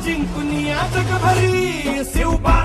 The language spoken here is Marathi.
जिंकून या जगभरी शिवबाराचं